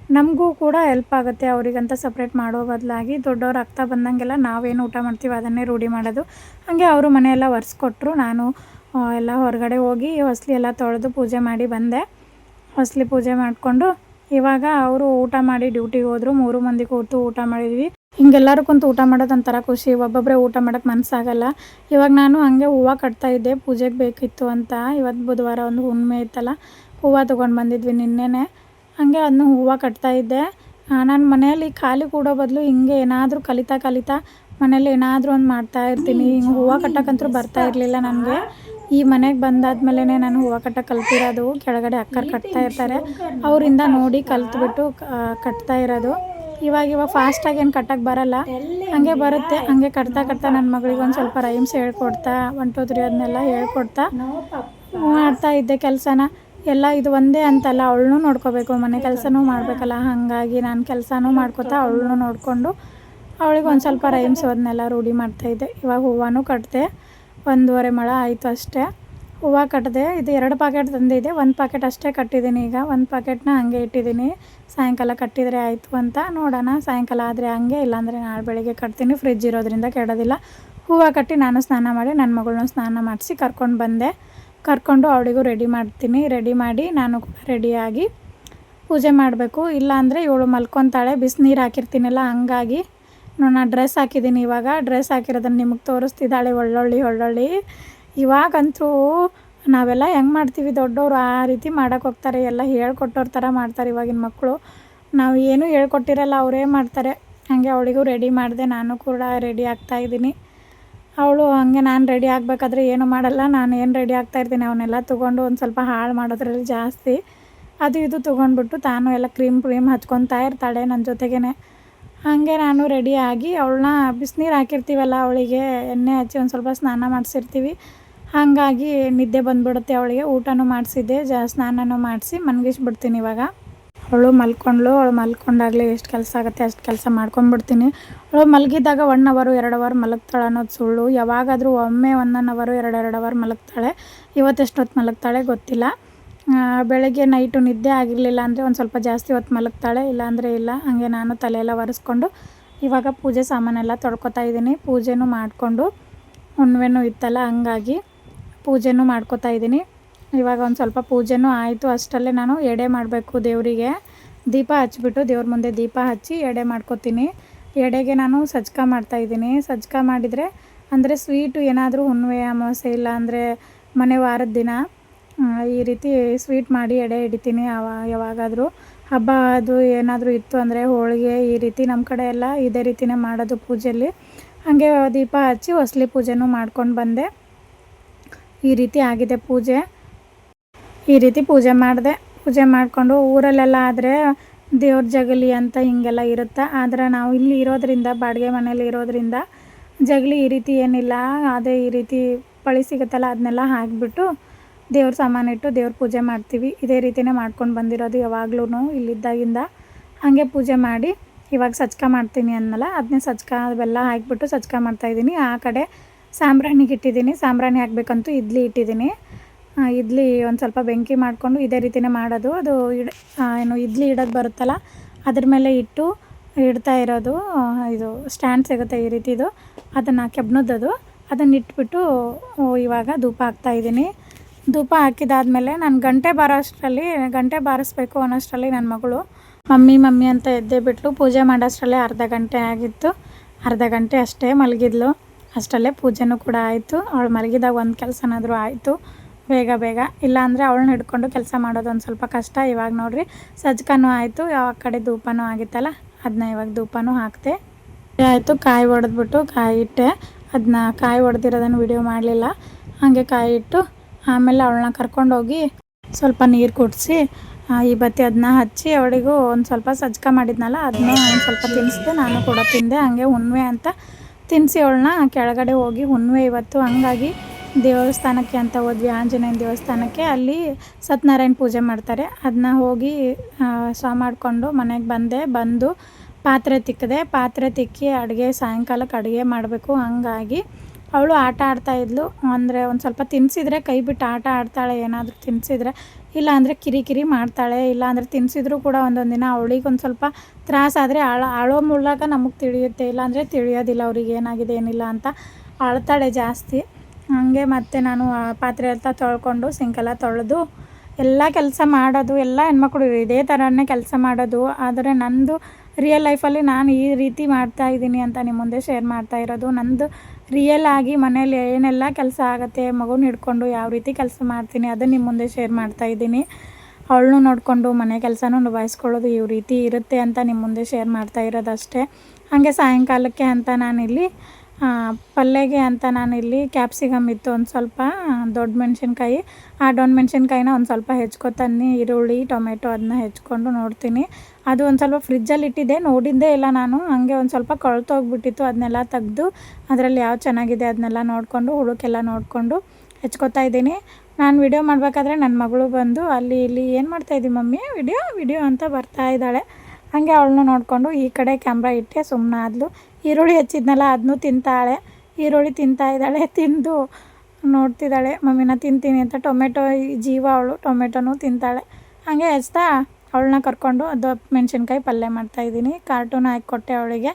ನಮಗೂ ಕೂಡ ಹೆಲ್ಪ್ ಆಗುತ್ತೆ. ಅವರಿಗಂತ ಸಪ್ರೇಟ್ ಮಾಡೋ ಬದಲಾಗಿ ದೊಡ್ಡವ್ರು ಆಗ್ತಾ ಬಂದಂಗೆಲ್ಲ ನಾವೇನು ಊಟ ಮಾಡ್ತೀವಿ ಅದನ್ನೇ ರೂಢಿ ಮಾಡೋದು. ಹಾಗೆ ಅವರು ಮನೆಯೆಲ್ಲ ಒರೆಸ್ಕೊಟ್ರು. ನಾನು ಎಲ್ಲ ಹೊರಗಡೆ ಹೋಗಿ ಹೊಸ್ಲಿ ಎಲ್ಲ ತೊಳೆದು ಪೂಜೆ ಮಾಡಿ ಬಂದೆ. ಹೊಸ್ಲಿ ಪೂಜೆ ಮಾಡಿಕೊಂಡು ಇವಾಗ ಅವರು ಊಟ ಮಾಡಿ ಡ್ಯೂಟಿಗೆ ಹೋದರು. ಮೂರು ಮಂದಿ ಕೂತು ಊಟ ಮಾಡಿದ್ವಿ. ಹಿಂಗೆಲ್ಲರೂ ಕುಂತು ಊಟ ಮಾಡೋದು ಒಂಥರ ಖುಷಿ. ಒಬ್ಬೊಬ್ಬರೇ ಊಟ ಮಾಡೋಕೆ ಮನಸ್ಸಾಗಲ್ಲ ಇವಾಗ ನಾನು ಹಾಗೆ ಹೂವು ಕಟ್ತಾ ಇದ್ದೆ. ಪೂಜೆಗೆ ಬೇಕಿತ್ತು ಅಂತ. ಇವತ್ತು ಬುಧವಾರ ಒಂದು ಹುಣ್ಣಿಮೆ ಇತ್ತಲ್ಲ. ಹೂವು ತೊಗೊಂಡು ಬಂದಿದ್ವಿ ನಿನ್ನೆನೆ. ಹಾಗೆ ಅದನ್ನ ಹೂವು ಕಟ್ತಾ ಇದ್ದೆ. ನಾನು ಮನೆಯಲ್ಲಿ ಖಾಲಿ ಕೂಡೋ ಬದಲು ಹಿಂಗೆ ಏನಾದರೂ ಕಲಿತಾ ಕಲಿತಾ ಮನೇಲಿ ಏನಾದರೂ ಒಂದು ಮಾಡ್ತಾ ಇರ್ತೀನಿ. ಹಿಂಗೆ ಹೂವು ಕಟ್ಟಕ್ಕಂತೂ ಬರ್ತಾ ಇರಲಿಲ್ಲ ನನಗೆ. ಈ ಮನೆಗೆ ಬಂದಾದ್ಮೇಲೆ ನಾನು ಹೂವು ಕಟ್ಟಕ್ಕೆ ಕಲ್ತಿರೋದು. ಕೆಳಗಡೆ ಅಕ್ಕರ್ ಕಟ್ತಾ ಇರ್ತಾರೆ. ಅವರಿಂದ ನೋಡಿ ಕಲ್ತ್ಬಿಟ್ಟು ಕಟ್ತಾ ಇರೋದು. ಇವಾಗ ಇವಾಗ ಫಾಸ್ಟಾಗಿ ಏನು ಕಟ್ಟಕ್ಕೆ ಬರಲ್ಲ. ಹಂಗೆ ಬರುತ್ತೆ. ಹಂಗೆ ಕಟ್ತಾ ಕಟ್ತಾ ನನ್ನ ಮಗಳಿಗೆ ಒಂದು ಸ್ವಲ್ಪ ರೈಮ್ಸ್ ಹೇಳ್ಕೊಡ್ತಾ ಒನ್ ಟು ತ್ರೀ ಅದನ್ನೆಲ್ಲ ಹೇಳ್ಕೊಡ್ತಾ ಮಾಡ್ತಾ ಇದ್ದೆ ಕೆಲಸನ. ಎಲ್ಲ ಇದು ಒಂದೇ ಅಂತಲ್ಲ, ಅವಳನ್ನೂ ನೋಡ್ಕೋಬೇಕು, ಮನೆ ಕೆಲಸನೂ ಮಾಡಬೇಕಲ್ಲ, ಹಾಗಾಗಿ ನಾನು ಕೆಲಸನೂ ಮಾಡ್ಕೊತಾ ಅವಳನ್ನೂ ನೋಡಿಕೊಂಡು ಅವಳಿಗೆ ಒಂದು ಸ್ವಲ್ಪ ರೈಮ್ಸ್ ಅದನ್ನೆಲ್ಲ ರೂಢಿ ಮಾಡ್ತಾಯಿದ್ದೆ ಇವಾಗ ಹೂವನೂ ಕಟ್ಟಿದೆ ಒಂದೂವರೆ ಮೊಳ ಆಯಿತು ಅಷ್ಟೇ. ಹೂವು ಕಟ್ಟಿದೆ ಇದು ಎರಡು ಪಾಕೆಟ್ ತಂದಿದೆ, ಒಂದು ಪಾಕೆಟ್ ಅಷ್ಟೇ ಕಟ್ಟಿದ್ದೀನಿ ಈಗ, ಒಂದು ಪಾಕೆಟ್ನ ಹಾಗೆ ಇಟ್ಟಿದ್ದೀನಿ. ಸಾಯಂಕಾಲ ಕಟ್ಟಿದರೆ ಆಯಿತು ಅಂತ ನೋಡೋಣ, ಸಾಯಂಕಾಲ ಆದರೆ ಹಂಗೆ, ಇಲ್ಲಾಂದರೆ ನಾಳೆ ಬೆಳಗ್ಗೆ ಕಟ್ತೀನಿ ಫ್ರಿಜ್ ಇರೋದ್ರಿಂದ ಕೆಡೋದಿಲ್ಲ. ಹೂವು ಕಟ್ಟಿ ನಾನು ಸ್ನಾನ ಮಾಡಿ ನನ್ನ ಮಗಳನ್ನೂ ಸ್ನಾನ ಮಾಡಿಸಿ ಕರ್ಕೊಂಡು ಬಂದೆ. ಕರ್ಕೊಂಡು ಅವಳಿಗೂ ರೆಡಿ ಮಾಡ್ತೀನಿ. ರೆಡಿ ಮಾಡಿ ನಾನು ರೆಡಿಯಾಗಿ ಪೂಜೆ ಮಾಡಬೇಕು. ಇಲ್ಲಾಂದರೆ ಇವಳು ಮಲ್ಕೊತಾಳೆ. ಬಿಸಿನೀರು ಹಾಕಿರ್ತೀನಲ್ಲ, ಹಂಗಾಗಿ ನಾನು ಡ್ರೆಸ್ ಹಾಕಿದ್ದೀನಿ ಇವಾಗ. ಡ್ರೆಸ್ ಹಾಕಿರೋದನ್ನು ನಿಮಗೆ ತೋರಿಸ್ತಿದ್ದಾಳೆ ಒಳ್ಳೊಳ್ಳಿ ಒಳ್ಳೊಳ್ಳಿ. ಇವಾಗಂತೂ ನಾವೆಲ್ಲ ಹೆಂಗೆ ಮಾಡ್ತೀವಿ? ದೊಡ್ಡವರು ಆ ರೀತಿ ಮಾಡೋಕೆ ಹೋಗ್ತಾರೆ. ಎಲ್ಲ ಹೇಳ್ಕೊಟ್ಟೋರ ಥರ ಮಾಡ್ತಾರೆ ಇವಾಗಿನ ಮಕ್ಕಳು ನಾವು ಏನೂ ಹೇಳ್ಕೊಟ್ಟಿರಲ್ಲ, ಅವರೇ ಮಾಡ್ತಾರೆ. ಹಾಗೆ ಅವಳಿಗೂ ರೆಡಿ ಮಾಡಿದೆ. ನಾನು ಕೂಡ ರೆಡಿ ಆಗ್ತಾಯಿದ್ದೀನಿ ಅವಳು ಹಂಗೆ ನಾನು ರೆಡಿ ಆಗಬೇಕಾದ್ರೆ ಏನು ಮಾಡಲ್ಲ, ನಾನು ಏನು ರೆಡಿ ಆಗ್ತಾ ಇರ್ತೀನಿ ಅವನ್ನೆಲ್ಲ ತೊಗೊಂಡು ಒಂದು ಸ್ವಲ್ಪ ಹಾಳು ಮಾಡೋದ್ರಲ್ಲಿ ಜಾಸ್ತಿ. ಅದು ಇದು ತೊಗೊಂಡ್ಬಿಟ್ಟು ತಾನು ಎಲ್ಲ ಕ್ರೀಮ್ ಕ್ರೀಮ್ ಹಚ್ಕೊತಾ ಇರ್ತಾಳೆ ನನ್ನ ಜೊತೆಗೇ ಹಾಗೆ ನಾನು ರೆಡಿ ಆಗಿ ಅವಳನ್ನ ಬಿಸಿನೀರು ಹಾಕಿರ್ತೀವಲ್ಲ ಅವಳಿಗೆ, ಎಣ್ಣೆ ಹಚ್ಚಿ ಒಂದು ಸ್ವಲ್ಪ ಸ್ನಾನ ಮಾಡಿಸಿರ್ತೀವಿ. ಹಾಗಾಗಿ ನಿದ್ದೆ ಬಂದುಬಿಡುತ್ತೆ ಅವಳಿಗೆ, ಊಟನೂ ಮಾಡಿಸಿದ್ದೆ, ಜ ಸ್ನಾನನೂ ಮಾಡಿಸಿ ಮನ್ಗಿಸ್ಬಿಡ್ತೀನಿ ಇವಾಗ. ಅವಳು ಮಲ್ಕೊಂಡ್ಳು, ಅವಳು ಮಲ್ಕೊಂಡಾಗಲೇ ಎಷ್ಟು ಕೆಲಸ ಆಗುತ್ತೆ ಅಷ್ಟು ಕೆಲಸ ಮಾಡ್ಕೊಂಡ್ಬಿಡ್ತೀನಿ. ಅವಳು ಮಲಗಿದಾಗ ಒನ್ ಅವರು ಎರಡು ಅವರ್ ಮಲಗ್ತಾಳೆ ಅನ್ನೋದು ಸುಳ್ಳು. ಯಾವಾಗಾದರೂ ಒಮ್ಮೆ ಒನ್ ಅವರು ಎರಡು ಎರಡು ಅವರ್ ಮಲಗ್ತಾಳೆ. ಇವತ್ತೆಷ್ಟೊತ್ತು ಮಲಗ್ತಾಳೆ ಗೊತ್ತಿಲ್ಲ. ಬೆಳಗ್ಗೆ ನೈಟು ನಿದ್ದೆ ಆಗಿರಲಿಲ್ಲ ಅಂದರೆ ಒಂದು ಸ್ವಲ್ಪ ಜಾಸ್ತಿ ಹೊತ್ತು ಮಲಗ್ತಾಳೆ, ಇಲ್ಲಾಂದರೆ ಇಲ್ಲ. ಹಾಗೆ ನಾನು ತಲೆಯೆಲ್ಲ ಒರೆಸ್ಕೊಂಡು ಇವಾಗ ಪೂಜೆ ಸಾಮಾನೆಲ್ಲ ತೊಳ್ಕೊತಾ ಇದ್ದೀನಿ. ಪೂಜೆನೂ ಮಾಡಿಕೊಂಡು ಹುಣ್ವೆನೂ ಇತ್ತಲ್ಲ, ಹಂಗಾಗಿ ಪೂಜೆನೂ ಮಾಡ್ಕೋತಾ ಇದ್ದೀನಿ. ಇವಾಗ ಒಂದು ಸ್ವಲ್ಪ ಪೂಜೆನೂ ಆಯಿತು, ಅಷ್ಟಲ್ಲೇ ನಾನು ಎಡೆ ಮಾಡಬೇಕು ದೇವರಿಗೆ. ದೀಪ ಹಚ್ಚಿಬಿಟ್ಟು ದೇವ್ರ ಮುಂದೆ ದೀಪ ಹಚ್ಚಿ ಎಡೆ ಮಾಡ್ಕೊತೀನಿ. ಎಡೆಗೆ ನಾನು ಸಜ್ಕ ಮಾಡ್ತಾಯಿದ್ದೀನಿ ಸಜ್ಕ ಮಾಡಿದರೆ ಅಂದರೆ ಸ್ವೀಟು ಏನಾದರೂ ಹುಣ್ಣಿಮೆ ಅಮಾವಾಸ್ಯೆ ಇಲ್ಲ ಅಂದರೆ ಮನೆ ವಾರದ ದಿನ ಈ ರೀತಿ ಸ್ವೀಟ್ ಮಾಡಿ ಎಡೆ ಹಿಡಿತೀನಿ ಅವ, ಯಾವಾಗಾದರೂ. ಹಬ್ಬ ಅದು ಏನಾದರೂ ಇತ್ತು ಅಂದರೆ ಹೋಳಿಗೆ ಈ ರೀತಿ ನಮ್ಮ ಕಡೆ ಎಲ್ಲ ಇದೇ ರೀತಿನೇ ಮಾಡೋದು ಪೂಜೆಯಲ್ಲಿ ಹಾಗೆ ದೀಪ ಹಚ್ಚಿ ಹೊಸ್ಲಿ ಪೂಜೆನೂ ಮಾಡ್ಕೊಂಡು ಬಂದೆ. ಈ ರೀತಿ ಆಗಿದೆ ಪೂಜೆ. ಈ ರೀತಿ ಪೂಜೆ ಮಾಡಿದೆ. ಪೂಜೆ ಮಾಡಿಕೊಂಡು ಊರಲ್ಲೆಲ್ಲ ಆದರೆ ದೇವ್ರ ಜಗಲಿ ಅಂತ ಹಿಂಗೆಲ್ಲ ಇರುತ್ತೆ? ಆದರೆ ನಾವು ಇಲ್ಲಿ ಇರೋದರಿಂದ, ಬಾಡಿಗೆ ಮನೇಲಿ ಇರೋದರಿಂದ ಜಗಲಿ ಈ ರೀತಿ ಏನಿಲ್ಲ. ಅದೇ ಈ ರೀತಿ ಪಳಿ ಸಿಗುತ್ತಲ್ಲ, ಅದನ್ನೆಲ್ಲ ಹಾಕಿಬಿಟ್ಟು ದೇವ್ರ ಸಾಮಾನಿಟ್ಟು ದೇವ್ರ ಪೂಜೆ ಮಾಡ್ತೀವಿ. ಇದೇ ರೀತಿಯೇ ಮಾಡ್ಕೊಂಡು ಬಂದಿರೋದು ಯಾವಾಗ್ಲೂ ಇಲ್ಲಿದ್ದಾಗಿಂದ. ಹಾಗೆ ಪೂಜೆ ಮಾಡಿ ಇವಾಗ ಸಜ್ಕ ಮಾಡ್ತೀನಿ ಅನ್ನಲ್ಲ. ಅದನ್ನೇ ಸಜ್ಕ ಅವೆಲ್ಲ ಹಾಕಿಬಿಟ್ಟು ಸಜ್ಕ ಮಾಡ್ತಾಯಿದ್ದೀನಿ ಆ ಕಡೆ ಸಾಂಬ್ರಾಣಿಗೆ ಇಟ್ಟಿದ್ದೀನಿ. ಸಾಂಬ್ರಾಣಿ ಹಾಕಬೇಕಂತೂ ಇಡ್ಲಿ ಇಟ್ಟಿದ್ದೀನಿ. ಇಡ್ಲಿ ಒಂದು ಸ್ವಲ್ಪ ಬೆಂಕಿ ಮಾಡಿಕೊಂಡು ಇದೇ ರೀತಿಯೇ ಮಾಡೋದು. ಅದು ಇಡ್ ಏನು ಇಡ್ಲಿ ಇಡೋದು ಬರುತ್ತಲ್ಲ, ಅದ್ರ ಮೇಲೆ ಇಟ್ಟು ಇಡ್ತಾ ಇರೋದು ಇದು ಸ್ಟ್ಯಾಂಡ್ ಸಿಗುತ್ತೆ ಈ ರೀತಿದು ಅದನ್ನು ಕೆಬ್ನದ್ದು ಅದನ್ನು ಇಟ್ಬಿಟ್ಟು ಇವಾಗ ಧೂಪ ಹಾಕ್ತಾಯಿದ್ದೀನಿ ಧೂಪ ಹಾಕಿದಾದ್ಮೇಲೆ ನಾನು ಗಂಟೆ ಬಾರೋ ಅಷ್ಟರಲ್ಲಿ ಗಂಟೆ ಬಾರಿಸ್ಬೇಕು ಅನ್ನೋಷ್ಟರಲ್ಲಿ ನನ್ನ ಮಗಳು, ಮಮ್ಮಿ ಮಮ್ಮಿ ಅಂತ ಎದ್ದೇ ಬಿಟ್ಲು. ಪೂಜೆ ಮಾಡೋಷ್ಟರಲ್ಲೇ ಅರ್ಧ ಗಂಟೆ ಆಗಿತ್ತು. ಅರ್ಧ ಗಂಟೆ ಅಷ್ಟೇ ಮಲಗಿದ್ಲು. ಅಷ್ಟರಲ್ಲೇ ಪೂಜೆನೂ ಕೂಡ ಆಯಿತು. ಅವಳು ಮಲಗಿದಾಗ ಒಂದು ಕೆಲಸನಾದರೂ ಆಯಿತು. ಬೇಗ ಬೇಗ. ಇಲ್ಲಾಂದರೆ ಅವಳನ್ನ ಹಿಡ್ಕೊಂಡು ಕೆಲಸ ಮಾಡೋದು ಒಂದು ಸ್ವಲ್ಪ ಕಷ್ಟ. ಇವಾಗ ನೋಡಿರಿ, ಸಜ್ಕನೂ ಆಯಿತು ಯಾವ ಕಡೆ ಧೂಪನೂ ಆಗಿತ್ತಲ್ಲ ಅದನ್ನ ಇವಾಗ ಧೂಪನೂ ಹಾಕ್ತೆ ಆಯಿತು, ಕಾಯಿ ಒಡೆದ್ಬಿಟ್ಟು ಕಾಯಿ ಇಟ್ಟೆ. ಅದನ್ನ ಕಾಯಿ ಒಡೆದಿರೋದನ್ನು ವಿಡಿಯೋ ಮಾಡಲಿಲ್ಲ. ಹಾಗೆ ಕಾಯಿ ಇಟ್ಟು ಆಮೇಲೆ ಅವಳನ್ನ ಕರ್ಕೊಂಡೋಗಿ ಸ್ವಲ್ಪ ನೀರು ಕುಡಿಸಿ ಈ ಬತ್ತಿ ಅದನ್ನ ಹಚ್ಚಿ ಅವಳಿಗೂ ಒಂದು ಸ್ವಲ್ಪ ಸಜ್ಕ ಮಾಡಿದ್ನಲ್ಲ ಅದನ್ನ ಒಂದು ಸ್ವಲ್ಪ ತಿನ್ನಿಸ್ದೆ ನಾನು ಕೂಡ ತಿಂದೆ. ಹಂಗೆ ಹುಣ್ವೆ ಅಂತ ತಿನ್ನಿಸಿ ಅವಳನ್ನ ಕೆಳಗಡೆ ಹೋಗಿ ಹುಣ್ವೆ ಇವತ್ತು ಹಂಗಾಗಿ ದೇವಸ್ಥಾನಕ್ಕೆ ಅಂತ ಹೋದ್ವಿ, ಆಂಜನೇಯನ ದೇವಸ್ಥಾನಕ್ಕೆ. ಅಲ್ಲಿ ಸತ್ಯನಾರಾಯಣ ಪೂಜೆ ಮಾಡ್ತಾರೆ. ಅದನ್ನ ಹೋಗಿ ಸ್ವ ಮಾಡಿಕೊಂಡು ಮನೆಗೆ ಬಂದೆ. ಬಂದು ಪಾತ್ರೆ ತಿಕ್ಕಿದೆ. ಪಾತ್ರೆ ತಿಕ್ಕಿ ಅಡುಗೆ, ಸಾಯಂಕಾಲಕ್ಕೆ ಅಡುಗೆ ಮಾಡಬೇಕು. ಹಂಗಾಗಿ ಅವಳು ಆಟ ಆಡ್ತಾ ಇದ್ಲು. ಅಂದರೆ ಒಂದು ಸ್ವಲ್ಪ ತಿನ್ನಿಸಿದ್ರೆ ಕೈ ಬಿಟ್ಟು ಆಟ ಆಡ್ತಾಳೆ, ಏನಾದರೂ ತಿನ್ನಿಸಿದ್ರೆ ಇಲ್ಲ ಅಂದರೆ ಕಿರಿಕಿರಿ ಮಾಡ್ತಾಳೆ. ಇಲ್ಲ ಅಂದರೆ ತಿನ್ನಿಸಿದ್ರು ಕೂಡ ಒಂದೊಂದು ದಿನ ಅವಳಿಗೆ ಒಂದು ಸ್ವಲ್ಪ ತ್ರಾಸಾದರೆ ಅಳ ಅಳೋ ಮೂಲಕ ನಮಗೆ ತಿಳಿಯುತ್ತೆ. ಇಲ್ಲಾಂದರೆ ತಿಳಿಯೋದಿಲ್ಲ ಅವ್ರಿಗೆ ಏನಾಗಿದೆ, ಏನಿಲ್ಲ ಅಂತ. ಅಳ್ತಾಳೆ ಜಾಸ್ತಿ. ಹಾಗೆ ಮತ್ತೆ ನಾನು ಪಾತ್ರೆ ಎಲ್ಲ ತೊಳ್ಕೊಂಡು ಸಿಂಕೆಲ್ಲ ತೊಳೆದು, ಎಲ್ಲ ಕೆಲಸ ಮಾಡೋದು, ಎಲ್ಲ ಹೆಣ್ಮಕ್ಳು ಇದೇ ಥರನೇ ಕೆಲಸ ಮಾಡೋದು. ಆದರೆ ನಂದು ರಿಯಲ್ ಲೈಫಲ್ಲಿ ನಾನು ಈ ರೀತಿ ಮಾಡ್ತಾ ಇದ್ದೀನಿ ಅಂತ ನಿಮ್ಮ ಮುಂದೆ ಶೇರ್ ಮಾಡ್ತಾ ಇರೋದು. ನಂದು ರಿಯಲ್ ಆಗಿ ಮನೇಲಿ ಏನೆಲ್ಲ ಕೆಲಸ ಆಗುತ್ತೆ, ಮಗುನ ಹಿಡ್ಕೊಂಡು ಯಾವ ರೀತಿ ಕೆಲಸ ಮಾಡ್ತೀನಿ ಅದನ್ನು ನಿಮ್ಮ ಮುಂದೆ ಶೇರ್ ಮಾಡ್ತಾ ಇದ್ದೀನಿ. ಅವಳನ್ನು ನೋಡಿಕೊಂಡು, ಮನೆ ಕೆಲಸನೂ ನಿಭಾಯಿಸ್ಕೊಳ್ಳೋದು ಈ ರೀತಿ ಇರುತ್ತೆ ಅಂತ ನಿಮ್ಮ ಮುಂದೆ ಶೇರ್ ಮಾಡ್ತಾ ಇರೋದು ಅಷ್ಟೇ ಹಾಗೆ ಸಾಯಂಕಾಲಕ್ಕೆ ಅಂತ ನಾನಿಲ್ಲಿ ಪಲ್ಯಗೆ ಅಂತ ನಾನಿಲ್ಲಿ ಕ್ಯಾಪ್ಸಿಕಮ್ ಇತ್ತು ಒಂದು ಸ್ವಲ್ಪ, ದೊಡ್ಡ ಮೆಣಸಿನ್ಕಾಯಿ. ಆ ದೊಡ್ಡ ಮೆಣಸಿನ್ಕಾಯಿನ ಒಂದು ಸ್ವಲ್ಪ ಹೆಚ್ಕೊತಾನೆ ಈರುಳ್ಳಿ, ಟೊಮೆಟೊ ಅದನ್ನ ಹೆಚ್ಕೊಂಡು ನೋಡ್ತೀನಿ. ಅದು ಒಂದು ಸ್ವಲ್ಪ ಫ್ರಿಜ್ಜಲ್ಲಿ ಇಟ್ಟಿದ್ದೆ. ನೋಡಿದ್ದೇ ಇಲ್ಲ ನಾನು. ಹಾಗೆ ಒಂದು ಸ್ವಲ್ಪ ಕೊಳ್ತೋಗ್ಬಿಟ್ಟಿತ್ತು ಅದನ್ನೆಲ್ಲ ತೆಗ್ದು, ಅದರಲ್ಲಿ ಯಾವ ಚೆನ್ನಾಗಿದೆ ಅದನ್ನೆಲ್ಲ ನೋಡಿಕೊಂಡು, ಹುಳುಕೆಲ್ಲ ನೋಡಿಕೊಂಡು ಹೆಚ್ಕೊತಾ ಇದ್ದೀನಿ. ನಾನು ವಿಡಿಯೋ ಮಾಡಬೇಕಾದ್ರೆ ನನ್ನ ಮಗಳು ಬಂದು ಅಲ್ಲಿ ಇಲ್ಲಿ ಏನು ಮಾಡ್ತಾಯಿದ್ದೀವಿ ಮಮ್ಮಿ? ವಿಡಿಯೋ ವಿಡಿಯೋ ಅಂತ ಬರ್ತಾ ಇದ್ದಾಳೆ. ಹಾಗೆ ಅವಳನ್ನು ನೋಡಿಕೊಂಡು ಈ ಕಡೆ ಕ್ಯಾಮ್ರಾ ಇಟ್ಟೆ. ಸುಮ್ಮನೆ ಆದ್ಲು. ಈರುಳ್ಳಿ ಹೆಚ್ಚಿದ್ನಲ್ಲ ಅದನ್ನೂ ತಿಂತಾಳೆ. ಈರುಳ್ಳಿ ತಿಂತಾ ಇದ್ದಾಳೆ, ತಿಂದು ನೋಡ್ತಿದ್ದಾಳೆ. ಮಮ್ಮಿನ ತಿಂತೀನಿ ಅಂತ ಟೊಮೆಟೊ ಜೀವ ಅವಳು ಟೊಮೆಟೊನೂ ತಿಂತಾಳೆ. ಹಾಗೆ ಹಚ್ತಾ ಅವಳನ್ನ ಕರ್ಕೊಂಡು ಅದು ಮೆಣಸಿನ್ಕಾಯಿ ಪಲ್ಯ ಮಾಡ್ತಾಯಿದ್ದೀನಿ ಕಾರ್ಟೂನ್ ಹಾಕಿಕೊಟ್ಟೆ ಅವಳಿಗೆ.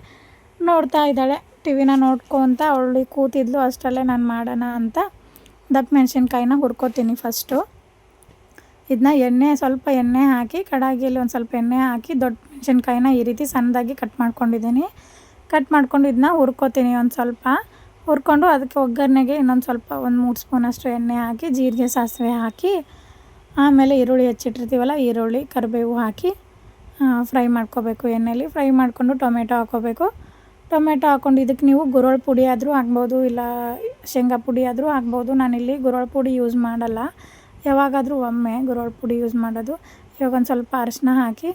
ನೋಡ್ತಾ ಇದ್ದಾಳೆ. ಟಿ ವಿನ ನೋಡ್ಕೊತ ಅವಳಿಗೆ ಕೂತಿದ್ಲು, ಅಷ್ಟರಲ್ಲೇ ನಾನು ಮಾಡೋಣ ಅಂತ. ದಪ್ಪ ಮೆಣಸಿನ್ಕಾಯಿನ ಹುರ್ಕೋತೀನಿ ಫಸ್ಟು. ಇದನ್ನ ಎಣ್ಣೆ, ಸ್ವಲ್ಪ ಎಣ್ಣೆ ಹಾಕಿ ಕಡಾಗಿಯಲ್ಲಿ ಒಂದು ಸ್ವಲ್ಪ ಎಣ್ಣೆ ಹಾಕಿ, ದೊಡ್ಡ ಮೆಣಸಿನ್ಕಾಯಿನ ಈ ರೀತಿ ಸಣ್ಣದಾಗಿ ಕಟ್ ಮಾಡ್ಕೊಂಡಿದ್ದೀನಿ. ಕಟ್ ಮಾಡ್ಕೊಂಡು ಇದನ್ನ ಹುರ್ಕೋತೀನಿ ಒಂದು ಸ್ವಲ್ಪ. ಹುರ್ಕೊಂಡು ಅದಕ್ಕೆ ಒಗ್ಗರಣೆಗೆ ಇನ್ನೊಂದು ಸ್ವಲ್ಪ ಒಂದು ಮೂರು ಸ್ಪೂನಷ್ಟು ಎಣ್ಣೆ ಹಾಕಿ, ಜೀರಿಗೆ ಸಾಸಿವೆ ಹಾಕಿ, ಆಮೇಲೆ ಈರುಳ್ಳಿ ಹೆಚ್ಚಿಟ್ಟಿರ್ತೀವಲ್ಲ, ಈರುಳ್ಳಿ, ಕರಿಬೇವು ಹಾಕಿ ಫ್ರೈ ಮಾಡ್ಕೋಬೇಕು ಎಣ್ಣೆಯಲ್ಲಿ ಫ್ರೈ ಮಾಡಿಕೊಂಡು ಟೊಮೆಟೊ ಹಾಕ್ಕೋಬೇಕು ಟೊಮೆಟೊ ಹಾಕ್ಕೊಂಡು ಇದಕ್ಕೆ ನೀವು ಗುರೋಳ್ ಪುಡಿ ಆದರೂ ಹಾಕ್ಬೋದು, ಇಲ್ಲ ಶೇಂಗಾ ಪುಡಿ ಆದರೂ ಹಾಕ್ಬೋದು. ನಾನಿಲ್ಲಿ ಗುರೋಳ್ ಪುಡಿ ಯೂಸ್ ಮಾಡಲ್ಲ. ಯಾವಾಗಾದರೂ ಒಮ್ಮೆ ಗುರೋಳ್ ಪುಡಿ ಯೂಸ್ ಮಾಡೋದು. ಇವಾಗ ಒಂದು ಸ್ವಲ್ಪ ಅರಿಶಿನ ಹಾಕಿ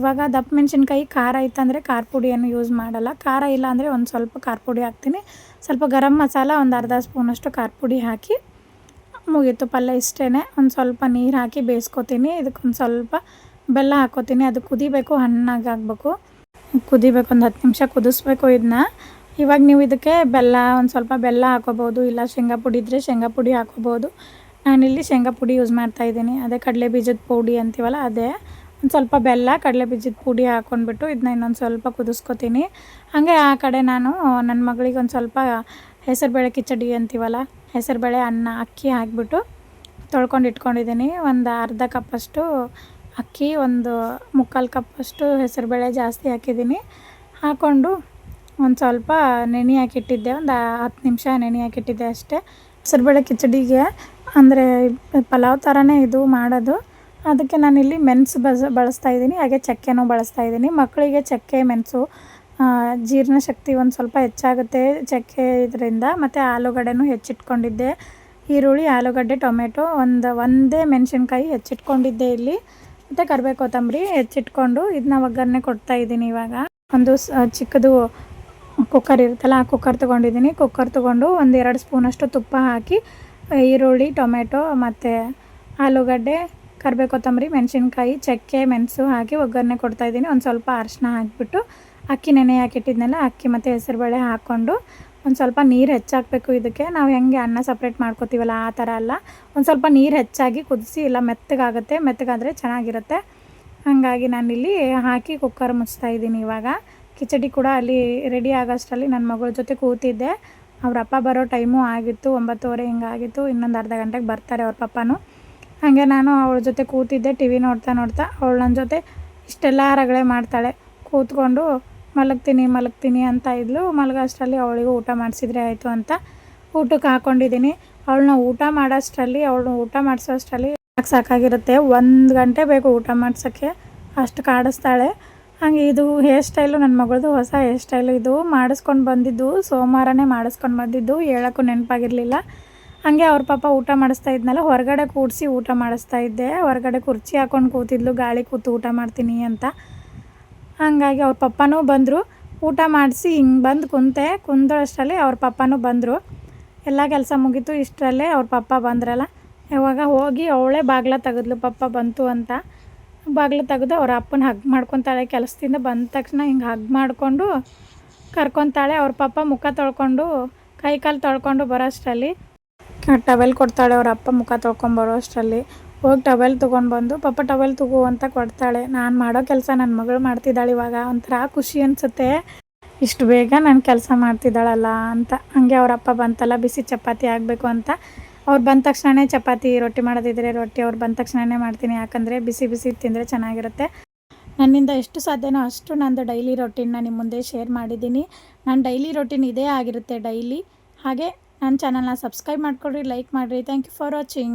ಇವಾಗ ದಪ್ಪ ಮೆಣಸಿನ್ಕಾಯಿ ಖಾರ ಇತ್ತಂದರೆ ಖಾರ ಪುಡಿಯನ್ನು ಯೂಸ್ ಮಾಡಲ್ಲ. ಖಾರ ಇಲ್ಲ ಅಂದರೆ ಒಂದು ಸ್ವಲ್ಪ ಖಾರ ಪುಡಿ ಹಾಕ್ತೀನಿ. ಸ್ವಲ್ಪ ಗರಂ ಮಸಾಲ ಒಂದು ಅರ್ಧ ಸ್ಪೂನಷ್ಟು ಖಾರ ಪುಡಿ ಹಾಕಿ ಮುಗೀತು ಪಲ್ಯ ಇಷ್ಟೇ ಒಂದು ಸ್ವಲ್ಪ ನೀರು ಹಾಕಿ ಬೇಯಿಸ್ಕೊತೀನಿ. ಇದಕ್ಕೊಂದು ಸ್ವಲ್ಪ ಬೆಲ್ಲ ಹಾಕೋತೀನಿ. ಅದು ಕುದಿಬೇಕು, ಹಣ್ಣಾಗಿ ಆಗಬೇಕು ಕುದಿಬೇಕು, ಒಂದು ಹತ್ತು ನಿಮಿಷ ಕುದಿಸ್ಬೇಕು ಇದನ್ನ ಇವಾಗ ನೀವು ಇದಕ್ಕೆ ಬೆಲ್ಲ, ಒಂದು ಸ್ವಲ್ಪ ಬೆಲ್ಲ ಹಾಕೋಬೋದು, ಇಲ್ಲ ಶೇಂಗಾ ಪುಡಿ ಇದ್ದರೆ ಶೇಂಗಾ ಪುಡಿ ಹಾಕೋಬೋದು. ನಾನಿಲ್ಲಿ ಶೇಂಗಾ ಪುಡಿ ಯೂಸ್ ಮಾಡ್ತಾಯಿದ್ದೀನಿ ಅದೇ ಕಡಲೆ ಬೀಜದ ಪುಡಿ ಅಂತೀವಲ್ಲ, ಅದೇ. ಒಂದು ಸ್ವಲ್ಪ ಬೆಲ್ಲ, ಕಡಲೆ ಬೀಜದ ಪುಡಿ ಹಾಕ್ಕೊಂಡ್ಬಿಟ್ಟು ಇದನ್ನ ಇನ್ನೊಂದು ಸ್ವಲ್ಪ ಕುದಿಸ್ಕೊತೀನಿ. ಹಾಗೆ ಆ ಕಡೆ ನಾನು ನನ್ನ ಮಗಳಿಗೆ ಒಂದು ಸ್ವಲ್ಪ ಹೆಸರುಬೇಳೆ ಕಿಚಡಿ ಅಂತೀವಲ್ಲ, ಹೆಸರುಬೇಳೆ ಅನ್ನ ಅಕ್ಕಿ ಹಾಕಿಬಿಟ್ಟು ತೊಳ್ಕೊಂಡು ಇಟ್ಕೊಂಡಿದ್ದೀನಿ ಒಂದು ಅರ್ಧ ಕಪ್ಪಷ್ಟು ಅಕ್ಕಿ, ಒಂದು ಮುಕ್ಕಾಲು ಕಪ್ಪಷ್ಟು ಹೆಸರುಬೇಳೆ ಜಾಸ್ತಿ ಹಾಕಿದ್ದೀನಿ ಹಾಕ್ಕೊಂಡು ಒಂದು ಸ್ವಲ್ಪ ನೆನೆ ಹಾಕಿಟ್ಟಿದ್ದೆ, ಒಂದು ಹತ್ತು ನಿಮಿಷ ನೆನೆ ಹಾಕಿಟ್ಟಿದ್ದೆ ಅಷ್ಟೇ. ಹೆಸರುಬೇಳೆ ಕಿಚಡಿಗೆ, ಅಂದರೆ ಪಲಾವ್ ಥರನೇ ಇದು ಮಾಡೋದು. ಅದಕ್ಕೆ ನಾನಿಲ್ಲಿ ಮೆಣಸು ಬಸ್ ಬಳಸ್ತಾ ಇದ್ದೀನಿ, ಹಾಗೆ ಚಕ್ಕೆನೂ ಬಳಸ್ತಾ ಇದ್ದೀನಿ. ಮಕ್ಕಳಿಗೆ ಚಕ್ಕೆ ಮೆಣಸು ಜೀರ್ಣಶಕ್ತಿ ಒಂದು ಸ್ವಲ್ಪ ಹೆಚ್ಚಾಗುತ್ತೆ ಚಕ್ಕೆ ಇದರಿಂದ. ಮತ್ತು ಆಲೂಗಡ್ಡೆನೂ ಹೆಚ್ಚಿಟ್ಕೊಂಡಿದ್ದೆ. ಈರುಳ್ಳಿ, ಆಲೂಗಡ್ಡೆ, ಟೊಮೆಟೊ, ಒಂದು, ಒಂದೇ ಮೆಣಸಿನ್ಕಾಯಿ ಹೆಚ್ಚಿಟ್ಕೊಂಡಿದ್ದೆ ಇಲ್ಲಿ. ಮತ್ತು ಕರಿಬೇವು ಕೊತ್ತಂಬರಿ ಹೆಚ್ಚಿಟ್ಕೊಂಡು ಇದನ್ನ ಒಗ್ಗರಣೆ ಕೊಡ್ತಾ ಇದ್ದೀನಿ ಇವಾಗ. ಒಂದು ಚಿಕ್ಕದು ಕುಕ್ಕರ್ ಇರುತ್ತಲ್ಲ, ಆ ಕುಕ್ಕರ್ ತೊಗೊಂಡಿದ್ದೀನಿ. ಕುಕ್ಕರ್ ತೊಗೊಂಡು ಒಂದು ಎರಡು ಸ್ಪೂನಷ್ಟು ತುಪ್ಪ ಹಾಕಿ, ಈರುಳ್ಳಿ, ಟೊಮೆಟೊ, ಮತ್ತು ಆಲೂಗಡ್ಡೆ ಕರಿಬೇವು ಕೊತ್ತಂಬರಿ, ಮೆಣಸಿನ್ಕಾಯಿ, ಚಕ್ಕೆ, ಮೆಣಸು ಹಾಕಿ ಒಗ್ಗರಣೆ ಕೊಡ್ತಾ ಇದ್ದೀನಿ. ಒಂದು ಸ್ವಲ್ಪ ಅರಿಶಿನ ಹಾಕಿಬಿಟ್ಟು ಅಕ್ಕಿ ನೆನೆ ಹಾಕಿಟ್ಟಿದ್ನೆಲ್ಲ ಅಕ್ಕಿ ಮತ್ತು ಹೆಸರುಬೇಳೆ ಹಾಕ್ಕೊಂಡು ಒಂದು ಸ್ವಲ್ಪ ನೀರು ಹೆಚ್ಚಾಕಬೇಕು ಇದಕ್ಕೆ. ನಾವು ಹೆಂಗೆ ಅನ್ನ ಸಪ್ರೇಟ್ ಮಾಡ್ಕೋತೀವಲ್ಲ, ಆ ಥರ ಅಲ್ಲ. ಒಂದು ಸ್ವಲ್ಪ ನೀರು ಹೆಚ್ಚಾಗಿ ಕುದಿಸಿ ಇಲ್ಲ ಮೆತ್ತಗಾಗುತ್ತೆ. ಮೆತ್ತಗಾದರೆ ಚೆನ್ನಾಗಿರುತ್ತೆ. ಹಾಗಾಗಿ ನಾನಿಲ್ಲಿ ಹಾಕಿ ಕುಕ್ಕರ್ ಮುಚ್ತಾ ಇದ್ದೀನಿ ಇವಾಗ. ಕಿಚಡಿ ಕೂಡ ಅಲ್ಲಿ ರೆಡಿ ಆಗೋಷ್ಟರಲ್ಲಿ ನನ್ನ ಮಗಳ ಜೊತೆ ಕೂತಿದ್ದೆ. ಅವ್ರ ಅಪ್ಪ ಬರೋ ಟೈಮು ಆಗಿತ್ತು, ಒಂಬತ್ತುವರೆ ಹಿಂಗಾಗಿತ್ತು. ಇನ್ನೊಂದು ಅರ್ಧ ಗಂಟೆಗೆ ಬರ್ತಾರೆ ಅವ್ರ ಪಪ್ಪನೂ. ಹಾಗೆ ನಾನು ಅವಳ ಜೊತೆ ಕೂತಿದ್ದೆ ಟಿ ವಿ ನೋಡ್ತಾ ನೋಡ್ತಾ ಅವಳು ನನ್ನ ಜೊತೆ ಇಷ್ಟೆಲ್ಲ ರಗಳೆ ಮಾಡ್ತಾಳೆ. ಕೂತ್ಕೊಂಡು ಮಲಗ್ತೀನಿ ಮಲಗ್ತೀನಿ ಅಂತ ಇದ್ಲು. ಮಲಗೋ ಅಷ್ಟರಲ್ಲಿ ಅವಳಿಗೂ ಊಟ ಮಾಡಿಸಿದ್ರೆ ಆಯಿತು ಅಂತ ಊಟಕ್ಕೆ ಹಾಕ್ಕೊಂಡಿದ್ದೀನಿ ಅವಳನ್ನ ಊಟ ಮಾಡೋಷ್ಟರಲ್ಲಿ, ಅವಳನ್ನ ಊಟ ಮಾಡಿಸೋ ಅಷ್ಟರಲ್ಲಿ ಸಾಕಾಗಿರುತ್ತೆ. ಒಂದು ಗಂಟೆ ಬೇಕು ಊಟ ಮಾಡ್ಸೋಕ್ಕೆ. ಅಷ್ಟು ಕಾಡಿಸ್ತಾಳೆ. ಹಾಗೆ ಇದು ಹೇರ್ ಸ್ಟೈಲು ನನ್ನ ಮಗಳದು ಹೊಸ ಹೇರ್ ಸ್ಟೈಲು ಇದು. ಮಾಡಿಸ್ಕೊಂಡು ಬಂದಿದ್ದು ಸೋಮವಾರನೇ ಮಾಡಿಸ್ಕೊಂಡು ಬಂದಿದ್ದು. ಹೇಳೋಕ್ಕೂ ನೆನಪಾಗಿರಲಿಲ್ಲ. ಹಾಗೆ ಅವ್ರ ಪಾಪ ಊಟ ಮಾಡಿಸ್ತಾ ಇದ್ನಲ್ಲ, ಹೊರಗಡೆ ಕೂಡಿಸಿ ಊಟ ಮಾಡಿಸ್ತಾ ಇದ್ದೆ. ಹೊರಗಡೆ ಕುರ್ಚಿ ಹಾಕೊಂಡು ಕೂತಿದ್ಲು, ಗಾಳಿ ಕೂತು ಊಟ ಮಾಡ್ತೀನಿ ಅಂತ. ಹಾಗಾಗಿ ಅವ್ರ ಪಪ್ಪನೂ ಬಂದರು. ಊಟ ಮಾಡಿಸಿ ಹಿಂಗೆ ಬಂದು ಕುಂತೆ ಕುಂದಷ್ಟರಲ್ಲಿ ಅವ್ರ ಪಪ್ಪನೂ ಬಂದರು. ಎಲ್ಲ ಕೆಲಸ ಮುಗೀತು, ಇಷ್ಟರಲ್ಲೇ ಅವ್ರ ಪಪ್ಪ ಬಂದ್ರಲ್ಲ. ಯಾವಾಗ ಹೋಗಿ ಅವಳೇ ಬಾಗ್ಲ ತೆಗೆದ್ಲು, ಪಪ್ಪ ಬಂತು ಅಂತ. ಬಾಗ್ಲ ತೆಗೆದು ಅವ್ರ ಅಪ್ಪನ ಹಗ್ ಮಾಡ್ಕೊತಾಳೆ, ಕೆಲಸದಿಂದ ಬಂದ ತಕ್ಷಣ ಹಿಂಗೆ ಹಗ್ ಮಾಡಿಕೊಂಡು ಕರ್ಕೊತಾಳೆ. ಅವ್ರ ಪಪ್ಪ ಮುಖ ತೊಳ್ಕೊಂಡು, ಕೈ ಕಾಲು ತೊಳ್ಕೊಂಡು ಬರೋ ಅಷ್ಟರಲ್ಲಿ ಟವೆಲ್ ಕೊಡ್ತಾಳೆ ಅವ್ರ ಅಪ್ಪ ಮುಖ ತೊಳ್ಕೊಂಬರೋ ಅಷ್ಟರಲ್ಲಿ. ಹೋಗಿ ಟವೆಲ್ ತೊಗೊಂಡು ಬಂದು, ಪಪ್ಪ ಟವೆಲ್ ತಗೋ ಅಂತ ಕೊಡ್ತಾಳೆ. ನಾನು ಮಾಡೋ ಕೆಲಸ ನನ್ನ ಮಗಳು ಮಾಡ್ತಿದ್ದಾಳೆ ಇವಾಗ. ಒಂಥರ ಖುಷಿ ಅನಿಸುತ್ತೆ. ಇಷ್ಟು ಬೇಗ ನಾನು ಕೆಲಸ ಮಾಡ್ತಿದ್ದಾಳಲ್ಲ ಅಂತ. ಹಂಗೆ ಅವ್ರ ಅಪ್ಪ ಬಂತಲ್ಲ, ಬಿಸಿ ಚಪಾತಿ ಆಗಬೇಕು ಅಂತ. ಅವ್ರು ಬಂದ ತಕ್ಷಣವೇ ಚಪಾತಿ ರೊಟ್ಟಿ ಮಾಡೋದಿದ್ರೆ ರೊಟ್ಟಿ ಅವ್ರು ಬಂದ ತಕ್ಷಣವೇ ಮಾಡ್ತೀನಿ. ಯಾಕಂದರೆ ಬಿಸಿ ಬಿಸಿ ತಿಂದರೆ ಚೆನ್ನಾಗಿರುತ್ತೆ. ನನ್ನಿಂದ ಎಷ್ಟು ಸಾಧ್ಯನೋ ಅಷ್ಟು ನಂದು ಡೈಲಿ ರೊಟೀನ್ನ ನಿಮ್ಮ ಮುಂದೆ ಶೇರ್ ಮಾಡಿದ್ದೀನಿ. ನಾನು ಡೈಲಿ ರೊಟೀನ್ ಇದೇ ಆಗಿರುತ್ತೆ ಡೈಲಿ. ಹಾಗೆ ನನ್ನ ಚಾನಲ್ನ ಸಬ್ಸ್ಕ್ರೈಬ್ ಮಾಡಿಕೊಡ್ರಿ ಲೈಕ್ ಮಾಡಿರಿ. Thank you for watching